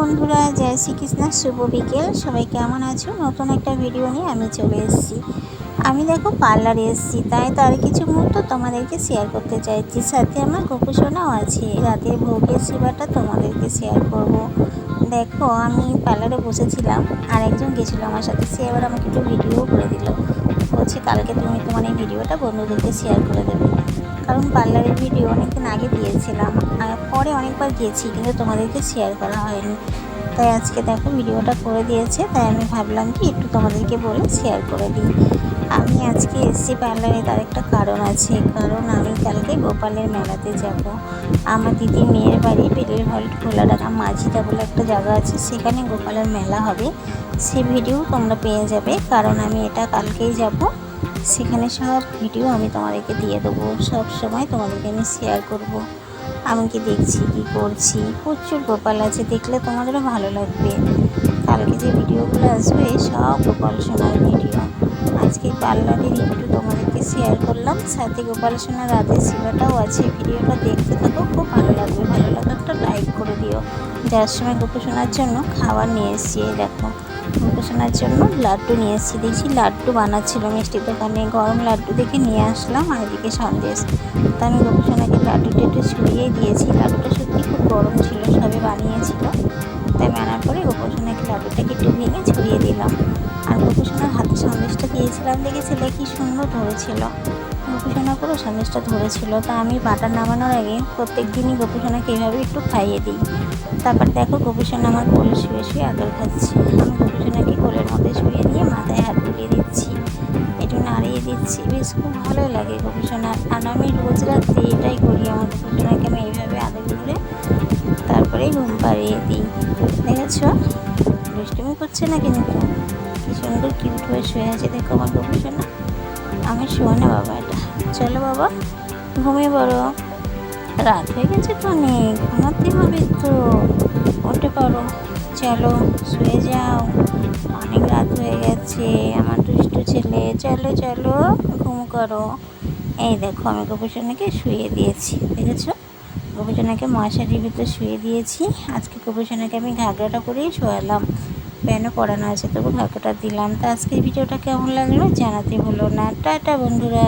বন্ধুরা, জয় শ্রীকৃষ্ণ, শুভ বিকেল। সবাই কেমন আছো? নতুন একটা ভিডিও নিয়ে আমি চলে এসেছি। আমি দেখো পার্লারে এসেছি, তাই তার কিছু মুহূর্ত তোমাদেরকে শেয়ার করতে চাইছি। সাথে আমার গোপসোনাও আছে। রাতের ভোগের সেবাটা তোমাদেরকে শেয়ার করব। দেখো, আমি পার্লারে বসেছিলাম, আর একজন গেছিল আমার সাথে। সে এবার আমাকে একটু ভিডিও করে দিল। বলছে, কালকে তুমি তোমার এই ভিডিওটা বন্ধুদেরকে শেয়ার করে দেবে। কারণ পার্লারের ভিডিও অনেকদিন আগে দিয়েছিলাম। পরে অনেকবার গিয়েছি, কিন্তু তোমাদেরকে শেয়ার করা হয়নি। তাই আজকে দেখো ভিডিওটা করে দিয়েছে, তাই আমি ভাবলাম কি একটু তোমাদেরকে বলে শেয়ার করে দিই। আমি আজকে এসছি পার্লারে, তার একটা কারণ আছে। কারণ আমি কালকে গোপালের মেলাতে যাব। আমার দিদি মেয়ের বাড়ি বেলের হল্ট খোলাডাঙ্গা মাঝিটা বলে একটা জায়গা আছে, সেখানে গোপালের মেলা হবে। সে ভিডিও তোমরা পেয়ে যাবে, কারণ আমি এটা কালকেই যাব। সেখানে সব ভিডিও আমি তোমাদেরকে দিয়ে দেবো। সব সময় তোমাদেরকে আমি শেয়ার করব। আমি কি দেখছি, কি করছি, প্রচুর গোপাল আছে, দেখলে তোমাদেরও ভালো লাগবে। কালকে যে ভিডিওগুলো আসবে, সব গোপাল সোনার ভিডিও আজকে পার্লারের একটু তোমাদেরকে শেয়ার করলাম। সাথে গোপাল সোনার রাতের সেবাটাও আছে। ভিডিওটা দেখতে থাকো, খুব ভালো লাগবে। ভালো লাগলে একটা লাইক করে দিও। যার সময় গোপাল সোনার জন্য খাবার নিয়ে এসছি দেখো। গোপসোনার জন্য লাড্ডু নিয়ে এসেছি দেখছি লাড্ডু বানাচ্ছিল মিষ্টির দোকানে। গরম লাড্ডু দেখে নিয়ে আসলাম আর এদিকে সন্দেশ। তা আমি গোপসোনাকে লাড্ডুটা একটু ছড়িয়েই দিয়েছি। লাড্ডুটা সত্যি খুব গরম ছিল, সবে বানিয়েছিল। তাই আনার পরে গোপসোনাকে লাড্ডুটাকে একটু ভেঙে ছড়িয়ে দিলাম। আর গোপসোনার হাতে সন্দেশটা দিয়েছিলাম, দেখেছিলে কি সুন্দর ধরেছিল। গোপসোনা পুরো সন্দেশটা ধরেছিল, তা আমি বাটার নামানোর আগে প্রত্যেক দিনই গোপসোনাকে এইভাবে একটু খাইয়ে দিই। তারপর দেখো গোপসোনা আমার কোলে শুয়ে শুয়ে আদর খাচ্ছে। আমি গোপসোনাকে কোলের মধ্যে শুয়ে নিয়ে মাথায় হাত বুলিয়ে দিচ্ছি। একটু নাড়িয়ে দিচ্ছি। বেশ খুব ভালো লাগে গোপসোনা আর আমি রোজ রাত্রে এটাই করি আমার গোপসোনাকে আমি এইভাবে আদর করে তারপরেই ঘুম পাড়িয়ে দিই। দেখেছ? দুষ্টুমি করছে না কিন্তু? কি সুন্দর কিউট হয়ে শুয়ে আছে। দেখো আমার গোপসোনা আমি শোয় না বাবা এটা। চলো বাবা, ঘুমিয়ে পড়ো। রাত হয়ে গেছে তো অনেক, ঘুমাতে হবে তো। উঠে পড়ো। চলো, শুয়ে যাও। অনেক রাত হয়ে গেছে, আমার দুষ্টু ছেলে। চলো চলো, ঘুম করো। এই দেখো, আমি গোপসোনাকে শুয়ে দিয়েছি, দেখেছ? গোপসোনাকে মশারির ভিতরে শুয়ে দিয়েছি। আজকে গোপসোনাকে আমি ঘাগরাটা করেই শোয়ালাম। প্যানও করানো আছে তবু ভাগ্যটা দিলাম। তো আজকের ভিডিওটা কেমন লাগল জানাতে হলো না। টাটা বন্ধুরা।